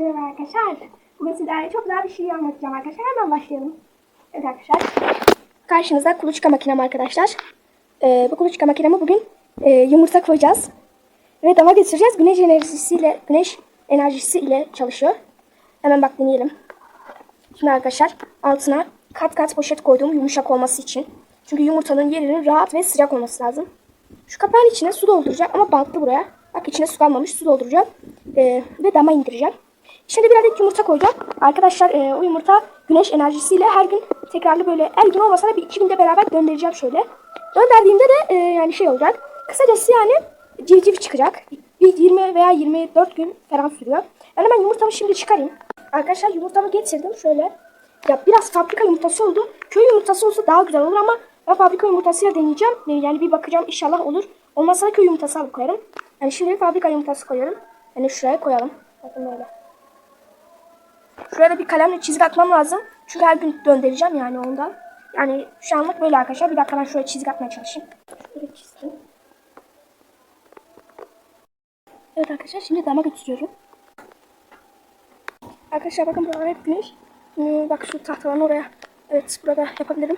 merhaba arkadaşlar. Bugün sizlerle çok güzel bir şey anlatacağım arkadaşlar. Hemen başlayalım. Evet arkadaşlar. Karşınızda kuluçka makinem arkadaşlar. Ee, bu kuluçka makinemi bugün e, yumurta koyacağız. Ve dama geçireceğiz. Güneş enerjisiyle güneş enerjisi ile çalışıyor. Hemen bak deneyelim. Şimdi arkadaşlar altına kat kat poşet koydum yumuşak olması için. Çünkü yumurtanın yerinin rahat ve sıcak olması lazım. Şu kapağın içine su dolduracağım ama bantlı buraya. Bak içine su kalmamış su dolduracağım. Ee, ve dama indireceğim. Şimdi bir adet yumurta koyacağım. Arkadaşlar e, o yumurta güneş enerjisiyle her gün tekrarlı böyle her gün olmasa da bir iki günde beraber döndüreceğim şöyle. Döndürdüğümde de e, yani şey olacak. Kısacası yani civciv çıkacak. Bir 20 veya 24 gün falan sürüyor. Ben hemen yumurtamı şimdi çıkarayım. Arkadaşlar yumurtamı getirdim şöyle. Ya biraz fabrika yumurtası oldu. Köy yumurtası olsa daha güzel olur ama ben fabrika yumurtasıyla deneyeceğim. Yani bir bakacağım inşallah olur. Olmazsa da köy yumurtası koyarım. Yani şimdi fabrika yumurtası koyuyorum. Yani şuraya koyalım. Bakın böyle. Şuraya da bir kalemle çizgi atmam lazım. Çünkü her gün döndüreceğim yani ondan. Yani şu anlık böyle arkadaşlar. Bir dakika ben şuraya çizgi atmaya çalışayım. Şöyle çizeyim. Evet arkadaşlar şimdi dama götürüyorum. Arkadaşlar bakın buralar hep güneş. Ee, bak şu tahtaların oraya. Evet burada yapabilirim.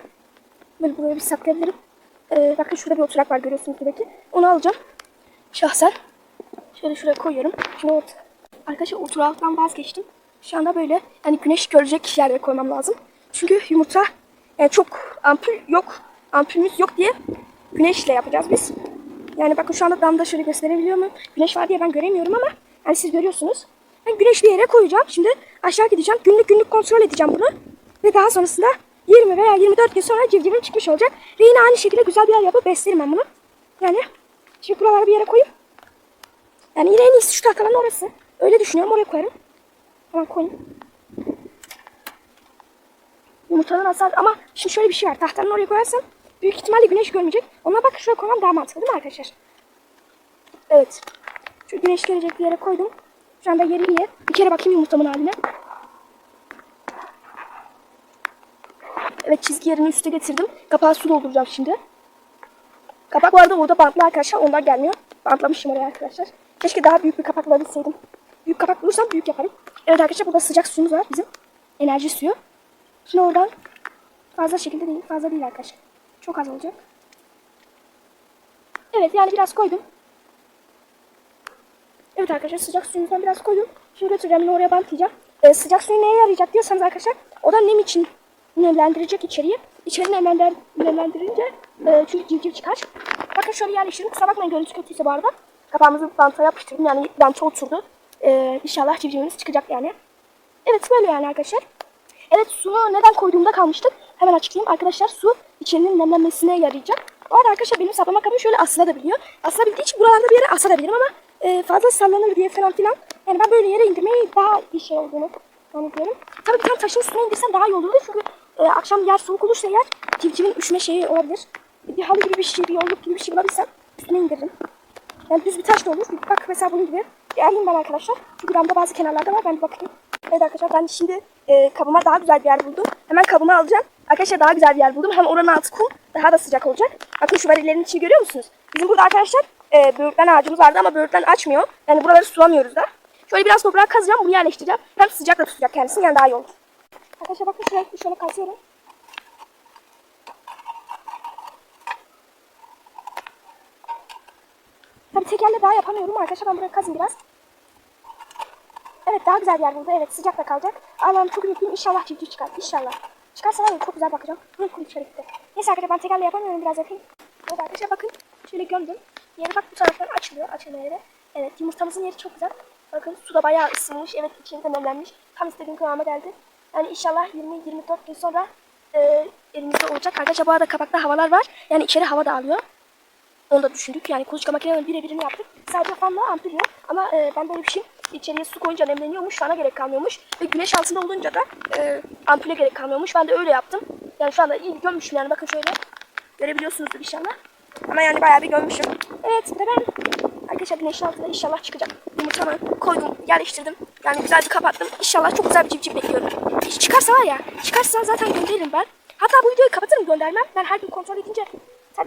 Böyle buraya bir saklayabilirim. Ee, bakın şurada bir oturak var görüyorsunuz buradaki. Onu alacağım. Şahsen. Şöyle şuraya koyuyorum. Şimdi ot Arkadaşlar oturaktan vazgeçtim. Şu anda böyle hani güneş görecek yerlere koymam lazım. Çünkü yumurta yani çok ampul yok. Ampulümüz yok diye güneşle yapacağız biz. Yani bakın şu anda damda şöyle gösterebiliyor muyum? Güneş var diye ben göremiyorum ama hani siz görüyorsunuz. Ben güneşli yere koyacağım. Şimdi aşağı gideceğim. Günlük günlük kontrol edeceğim bunu. Ve daha sonrasında 20 veya 24 gün sonra civcivim çıkmış olacak. Ve yine aynı şekilde güzel bir yer yapıp beslerim ben bunu. Yani şimdi buraları bir yere koyayım. Yani yine en iyisi şu tahtaların orası. Öyle düşünüyorum oraya koyarım. Hemen koyayım. Yumurtadan asar ama şimdi şöyle bir şey var. Tahtanın oraya koyarsam büyük ihtimalle güneş görmeyecek. Ona bak şuraya koymam daha mantıklı değil mi arkadaşlar? Evet. Şu güneş gelecek bir yere koydum. Şu anda yeri iyi. Bir kere bakayım yumurtamın haline. Evet çizgi yerini üste getirdim. Kapağı su dolduracağım şimdi. Kapak vardı orada bantlı arkadaşlar. Ondan gelmiyor. Bantlamışım oraya arkadaşlar. Keşke daha büyük bir kapak bulabilseydim. Büyük kapak bulursam büyük yaparım. Evet arkadaşlar burada sıcak suyumuz var bizim. Enerji suyu. Şimdi oradan fazla şekilde değil. Fazla değil arkadaşlar. Çok az olacak. Evet yani biraz koydum. Evet arkadaşlar sıcak suyumuzdan biraz koydum. Şimdi götüreceğim oraya bantlayacağım. Ee, sıcak suyu neye yarayacak diyorsanız arkadaşlar. O da nem için nemlendirecek içeriği. İçeri nemlendir, nemlendirince e, çünkü civciv çıkar. Bakın şöyle yerleştirdim. Kusura bakmayın görüntü kötüyse bu arada. Kapağımızı banta yapıştırdım. Yani banta oturdu. Ee, inşallah civcivimiz çıkacak yani. Evet böyle yani arkadaşlar. Evet suyu neden koyduğumda kalmıştık. Hemen açıklayayım. Arkadaşlar su içerinin nemlenmesine yarayacak. Bu arada arkadaşlar benim saplama kabım şöyle asılabiliyor. Asılabildiği için buralarda bir yere asabilirim ama e, fazla sallanır diye falan filan. Yani ben böyle yere indirmeyi daha bir şey olduğunu zannediyorum. Tabii bir tane taşın üstüne indirsem daha iyi olurdu çünkü e, akşam yer soğuk olursa yer civcivin üşüme şeyi olabilir. Bir halı gibi bir şey, bir yolluk gibi bir şey bulabilsem üstüne indiririm. Yani düz bir taş da olur. Bak mesela bunun gibi. Alayım ben arkadaşlar. Çünkü damda bazı kenarlarda var. Ben bir bakayım. Evet arkadaşlar ben şimdi e, kabıma daha güzel bir yer buldum. Hemen kabımı alacağım. Arkadaşlar daha güzel bir yer buldum. Hem oranın altı kum daha da sıcak olacak. Bakın şu varilerin içini görüyor musunuz? Bizim burada arkadaşlar e, böğürtlen ağacımız vardı ama böğürtlen açmıyor. Yani buraları sulamıyoruz da. Şöyle biraz toprağa kazacağım. Bunu yerleştireceğim. Hem sıcak da tutacak kendisini yani daha iyi olur. Arkadaşlar bakın şöyle, şöyle kazıyorum. Tabii tekerle daha yapamıyorum arkadaşlar. Ben buraya kazayım biraz. Evet daha güzel bir yer burada. Evet sıcak da kalacak. Allah'ım çok ümitliyim. İnşallah civciv çıkar. İnşallah. Çıkarsa var çok güzel bakacağım. Hı kurum içeri gitti. Neyse arkadaşlar ben tekerle yapamıyorum. Biraz yapayım. Evet arkadaşlar bakın. Şöyle gömdüm. Yeri bak bu taraftan açılıyor. Açılma yeri. Evet yumurtamızın yeri çok güzel. Bakın suda bayağı ısınmış. Evet içeri de nemlenmiş. Tam istediğim kıvama geldi. Yani inşallah 20-24 gün sonra e, elimizde olacak. Arkadaşlar bu arada kapakta havalar var. Yani içeri hava da alıyor. Onu da düşündük. Yani kuluçka makinenin birebirini yaptık. Sadece fanla ampul yok. Ama e, ben böyle bir şey içeriye su koyunca nemleniyormuş. Şu ana gerek kalmıyormuş. Ve güneş altında olunca da e, ampule gerek kalmıyormuş. Ben de öyle yaptım. Yani şu anda iyi gömmüşüm yani. Bakın şöyle. Görebiliyorsunuzdur inşallah. Ama yani bayağı bir gömmüşüm. Evet de ben arkadaşlar güneşin altında inşallah çıkacak. Yumurtamı koydum, yerleştirdim. Yani güzelce kapattım. İnşallah çok güzel bir civciv bekliyorum. Hiç çıkarsa var ya, çıkarsa zaten gönderirim ben. Hatta bu videoyu kapatırım göndermem. Ben her gün kontrol edince,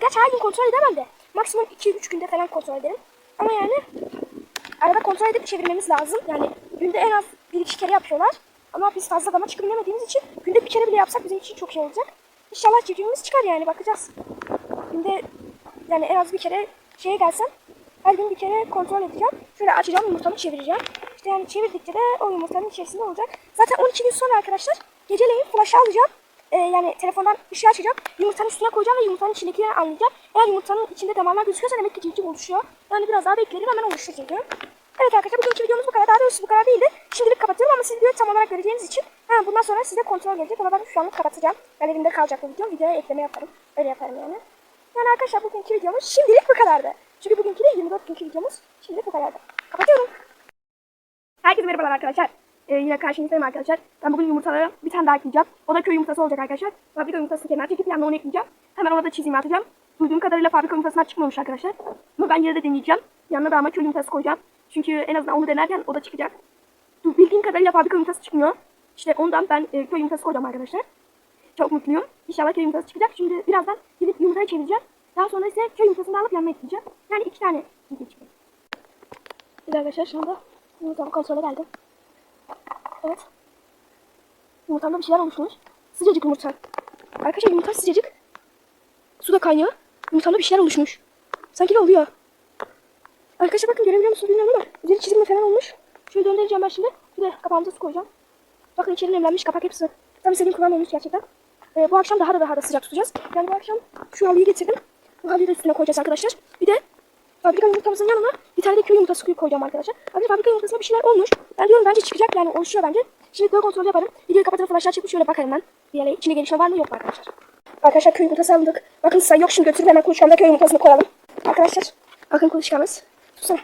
gerçi her gün kontrol edemem de. Maksimum 2-3 günde falan kontrol ederim. Ama yani arada kontrol edip çevirmemiz lazım. Yani günde en az 1-2 iki kere yapıyorlar. Ama biz fazla dama demediğimiz için günde bir kere bile yapsak bizim için çok şey olacak. İnşallah civcivimiz çıkar yani bakacağız. Günde yani en az bir kere şeye gelsem her gün bir kere kontrol edeceğim. Şöyle açacağım yumurtamı çevireceğim. İşte yani çevirdikçe de o yumurtanın içerisinde olacak. Zaten 12 gün sonra arkadaşlar geceleyin flash alacağım. Ee, yani telefondan ışığı açacağım. Yumurtanın üstüne koyacağım ve yumurtanın içindekileri anlayacağım. Eğer yumurtanın içinde damarlar gözüküyorsa demek ki civciv oluşuyor. Yani biraz daha beklerim hemen oluşur civciv. Evet arkadaşlar bugünkü videomuz bu kadar. Daha doğrusu bu kadar değildi. Şimdilik kapatıyorum ama siz videoyu tam olarak göreceğiniz için ha, bundan sonra size kontrol gelecek ama ben şu anlık kapatacağım. Galerimde kalacak bu video. Videoya ekleme yaparım. Öyle yaparım yani. Yani arkadaşlar bugünkü videomuz şimdilik bu kadardı. Çünkü bugünkü de 24 günkü videomuz şimdilik bu kadardı. Kapatıyorum. Herkese merhabalar arkadaşlar. Ee, yine karşınızdayım arkadaşlar. Ben bugün yumurtalara bir tane daha ekleyeceğim. O da köy yumurtası olacak arkadaşlar. Fabrika yumurtasını kenara çekip yanına onu ekleyeceğim. Hemen ona da çizimi atacağım. Duyduğum kadarıyla fabrika yumurtasına çıkmamış arkadaşlar. Ama ben yine de deneyeceğim. Yanına da ama köy yumurtası koyacağım. Çünkü en azından onu denerken o da çıkacak. Bildiğim kadarıyla fabrika yumurtası çıkmıyor. İşte ondan ben e, köy yumurtası koyacağım arkadaşlar. Çok mutluyum. İnşallah köy yumurtası çıkacak. Şimdi birazdan gidip yumurtayı çevireceğim. Daha sonra ise köy yumurtasını alıp yanına ekleyeceğim. Yani iki tane yumurta çıkacak. De arkadaşlar şu anda yumurtamı kontrole geldim. Evet. Yumurtamda bir şeyler oluşmuş. Sıcacık yumurta. Arkadaşlar yumurta sıcacık. Su da kaynıyor. Yumurtamda bir şeyler oluşmuş. Sanki ne oluyor? Arkadaşlar bakın görebiliyor musunuz bilmiyorum ama üzeri çizilme falan olmuş. Şöyle döndüreceğim ben şimdi. Bir de kapağımıza su koyacağım. Bakın içeri nemlenmiş kapak hepsi. Tam istediğim kıvam olmuş gerçekten. Ee, bu akşam daha da daha da sıcak tutacağız. Yani bu akşam şu halıyı getirdim. Bu halıyı da üstüne koyacağız arkadaşlar. Bir de fabrika yumurtamızın yanına bir tane de köy yumurtası koyacağım arkadaşlar. Abi fabrika yumurtasında bir şeyler olmuş. Ben diyorum bence çıkacak yani oluşuyor bence. Şimdi böyle kontrol yaparım. Videoyu kapatır flashlar çekip şöyle bakarım ben. Bir yere içine gelişme var mı yok mu arkadaşlar. Arkadaşlar köy yumurtası aldık. Bakın sayı yok şimdi götürüp hemen kuluçkamda köy yumurtasını koyalım. Arkadaşlar bakın kuluçkamız. Tutsana.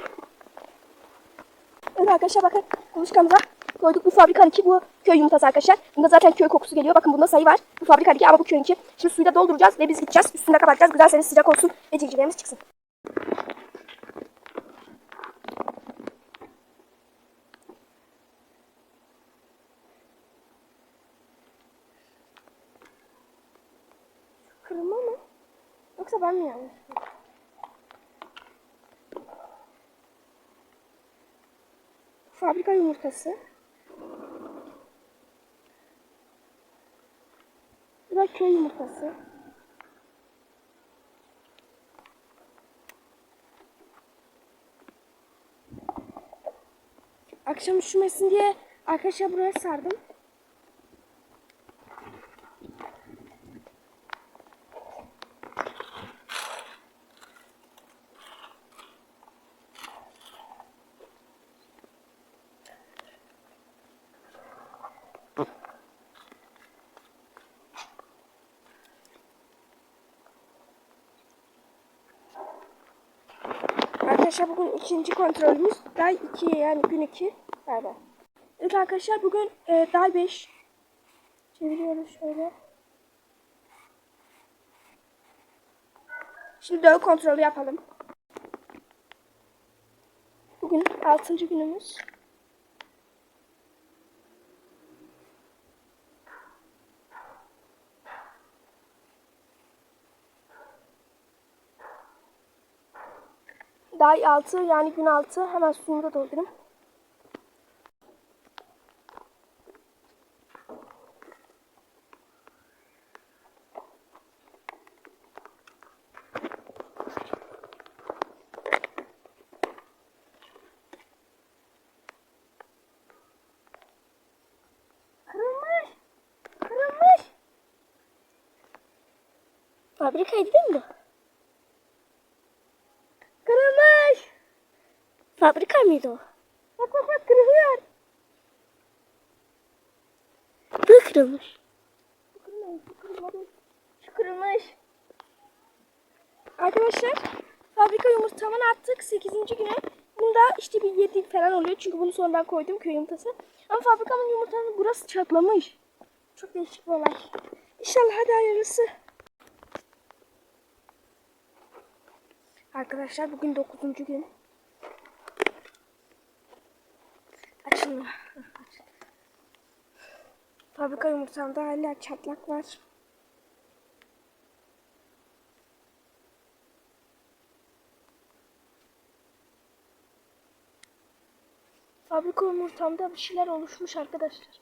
Evet arkadaşlar bakın kuluçkamıza koyduk. Bu fabrikanınki bu köy yumurtası arkadaşlar. Bunda zaten köy kokusu geliyor. Bakın bunda sayı var. Bu fabrikanınki ama bu köyünki. Şimdi suyu da dolduracağız ve biz gideceğiz. Üstünde kapatacağız. Güzel seni sıcak olsun ve civcivlerimiz çıksın. Kırılma mı? Yoksa ben mi yanlış? Fabrika yumurtası. Bu da köy yumurtası. Akşam üşümesin diye arkadaşlar buraya sardım. Arkadaşlar bugün ikinci kontrolümüz. Day 2 yani gün 2 galiba. Evet arkadaşlar bugün e, day 5. Çeviriyoruz şöyle. Şimdi döl kontrolü yapalım. Bugün 6. günümüz. Day 6 yani gün 6 hemen suyunu da doldurayım. Fabrikaydı değil mi bu? Kırılmış. Fabrika mıydı o? Bak bak bak kırılıyor. Bu kırılmış. Bu kırılmış. Bu kırılmadı. Şu kırılmış. Arkadaşlar fabrika yumurtamın attık 8. güne. Bunda işte bir 7 falan oluyor. Çünkü bunu sonradan koydum köy yumurtası. Ama fabrikamın yumurtanın burası çatlamış. Çok değişik bir olay. İnşallah hadi hayırlısı. Arkadaşlar bugün 9. gün. Açılma. Fabrika yumurtamda hala çatlak var. Fabrika yumurtamda bir şeyler oluşmuş arkadaşlar.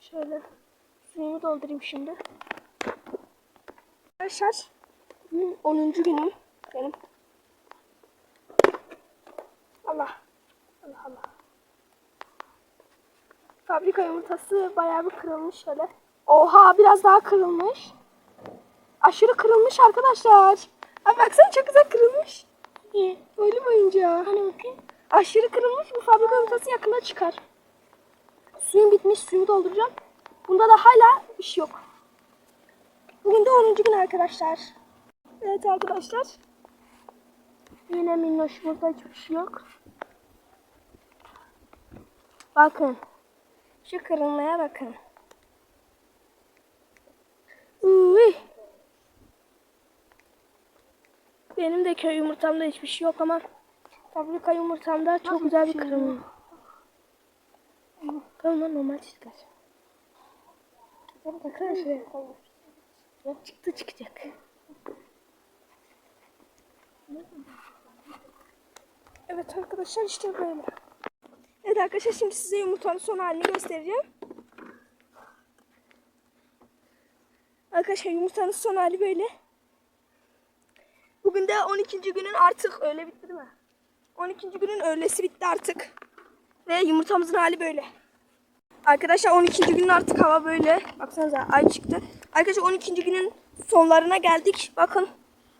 Şöyle suyumu doldurayım şimdi. Arkadaşlar bugün 10. günüm benim. Allah. Allah Allah. Fabrika yumurtası bayağı bir kırılmış şöyle. Oha biraz daha kırılmış. Aşırı kırılmış arkadaşlar. Abi baksana çok güzel kırılmış. İyi. Öyle boyunca. Hani bakayım. Aşırı kırılmış bu fabrika yumurtası yakında çıkar. Suyum bitmiş suyumu dolduracağım. Bunda da hala şey yok. Bugün de 10. gün arkadaşlar. Evet arkadaşlar. Yine minnoş burada hiçbir şey yok. Bakın. Şu kırılmaya bakın. Uy. Benim de köy yumurtamda hiçbir şey yok ama fabrika yumurtamda çok güzel bir kırılma. Tamam lan normal çıkar. Bakın şuraya. Çıktı çıkacak. Evet arkadaşlar işte böyle. Evet arkadaşlar şimdi size yumurtanın son halini göstereceğim. Arkadaşlar yumurtanın son hali böyle. Bugün de 12. günün artık öyle bitti değil mi? 12. günün öğlesi bitti artık. Ve yumurtamızın hali böyle. Arkadaşlar 12. günün artık hava böyle. Baksanıza ay çıktı. Arkadaşlar 12. günün sonlarına geldik. Bakın.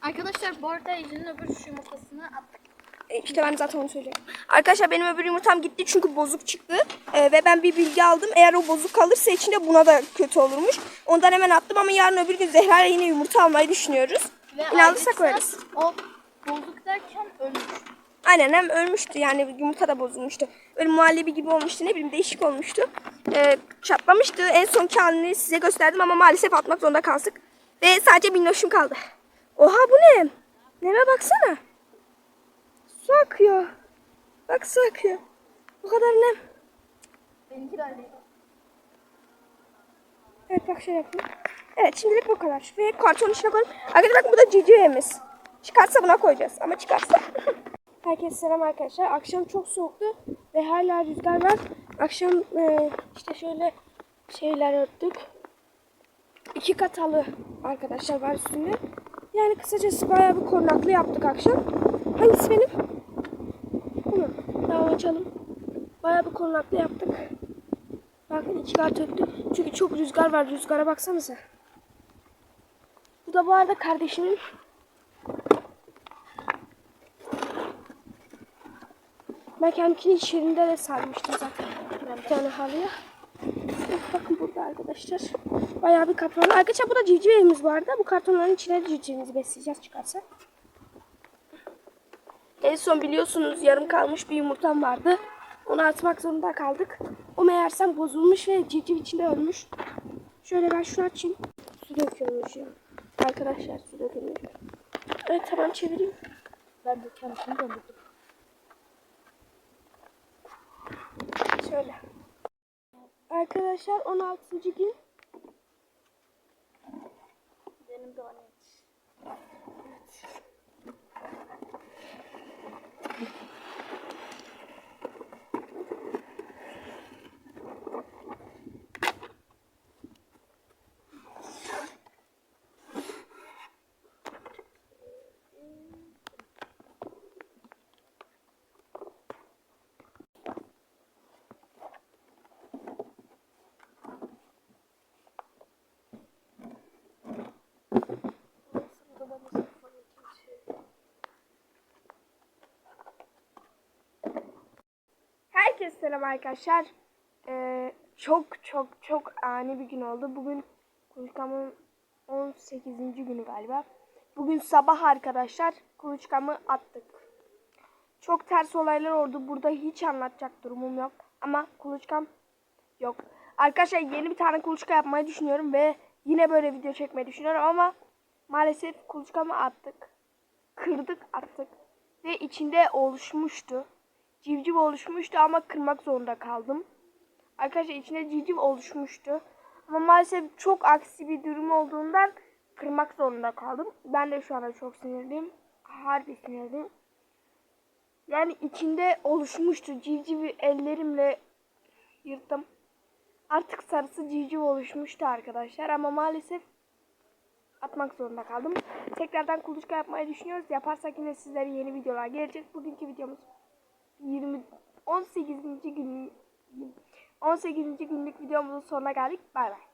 Arkadaşlar bu arada Ece'nin öbür yumurtasını attık. E, İşte ben zaten onu söyleyeceğim. Arkadaşlar benim öbür yumurtam gitti çünkü bozuk çıktı. E, ve ben bir bilgi aldım. Eğer o bozuk kalırsa içinde buna da kötü olurmuş. Ondan hemen attım ama yarın öbür gün Zehra'ya yine yumurta almayı düşünüyoruz. Ve Yine alırsak veririz. O bozuk derken ölmüş. Aynen hem ölmüştü yani yumurta da bozulmuştu. Öyle muhallebi gibi olmuştu ne bileyim değişik olmuştu. Ee, çatlamıştı. En sonki halini size gösterdim ama maalesef atmak zorunda kaldık. Ve sadece minnoşum kaldı. Oha bu ne? Neme baksana. Su akıyor. Bak su akıyor. Bu kadar nem. Benimki de öyle. Evet bak şöyle yapayım. Evet şimdilik bu kadar. Ve karton içine koyalım. Arkadaşlar bakın bu da civcivimiz. Çıkarsa buna koyacağız. Ama çıkarsa. Herkese selam arkadaşlar. Akşam çok soğuktu ve hala rüzgar var. Akşam e, işte şöyle şeyler örttük. İki katalı arkadaşlar var üstünde. Yani kısacası bayağı bir korunaklı yaptık akşam. Hangisi benim? Açalım. Bayağı bir korunaklı yaptık. Bakın kat öptü. Çünkü çok rüzgar var. Rüzgara baksanıza. Bu da bu arada kardeşimin. Ben kendimkini iş yerinde de sarmıştım zaten. Bir tane halıya. Bakın burada arkadaşlar. Bayağı bir karton. Arkadaşlar bu da civciv evimiz bu arada. Bu kartonların içine civcivimizi besleyeceğiz çıkarsa. En son biliyorsunuz yarım kalmış bir yumurtam vardı. Onu atmak zorunda kaldık. O meğersem bozulmuş ve civciv içinde ölmüş. Şöyle ben şunu açayım. Su dökülmüş ya. Arkadaşlar su dökülmüş. Evet tamam çevireyim. Ben de kendimi döndürdüm. Şöyle. Arkadaşlar 16. gün. Benim de Herkese selam arkadaşlar. Ee, çok çok çok ani bir gün oldu. Bugün kuluçkamın 18. günü galiba. Bugün sabah arkadaşlar kuluçkamı attık. Çok ters olaylar oldu. Burada hiç anlatacak durumum yok. Ama kuluçkam yok. Arkadaşlar yeni bir tane kuluçka yapmayı düşünüyorum ve yine böyle video çekmeyi düşünüyorum ama maalesef kuluçkamı attık. Kırdık attık. Ve içinde oluşmuştu. Civciv oluşmuştu ama kırmak zorunda kaldım. Arkadaşlar içinde civciv oluşmuştu. Ama maalesef çok aksi bir durum olduğundan kırmak zorunda kaldım. Ben de şu anda çok sinirliyim. Harbi sinirliyim. Yani içinde oluşmuştu. Civcivi ellerimle yırttım. Artık sarısı civciv oluşmuştu arkadaşlar ama maalesef atmak zorunda kaldım. Tekrardan kuluçka yapmayı düşünüyoruz. Yaparsak yine sizlere yeni videolar gelecek. Bugünkü videomuz 20 18. gün 18. günlük videomuzun sonuna geldik. Bay bay.